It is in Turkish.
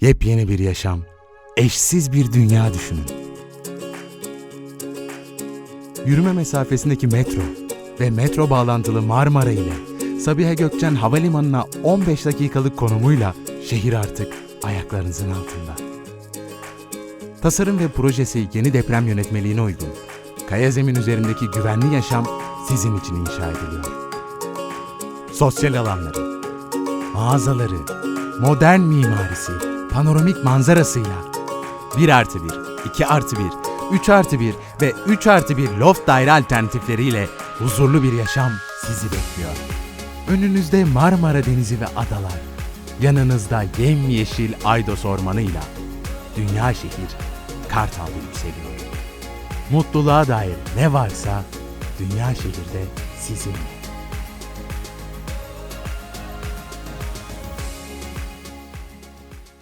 Yepyeni bir yaşam, eşsiz bir dünya düşünün. Yürüme mesafesindeki metro ve metro bağlantılı Marmara ile Sabiha Gökçen Havalimanı'na 15 dakikalık konumuyla şehir artık ayaklarınızın altında. Tasarım ve projesi yeni deprem yönetmeliğine uygun. Kaya zemin üzerindeki güvenli yaşam sizin için inşa ediliyor. Sosyal alanları, mağazaları, modern mimarisi, panoramik manzarasıyla 1 artı 1, 2 artı 1, 3 artı 1 ve 3 artı 1 loft daire alternatifleriyle huzurlu bir yaşam sizi bekliyor. Önünüzde Marmara Denizi ve adalar, yanınızda yemyeşil Aydos Ormanı'yla dünya şehir Kartal'da yükseliyor. Mutluluğa dair ne varsa dünya şehirde sizinle.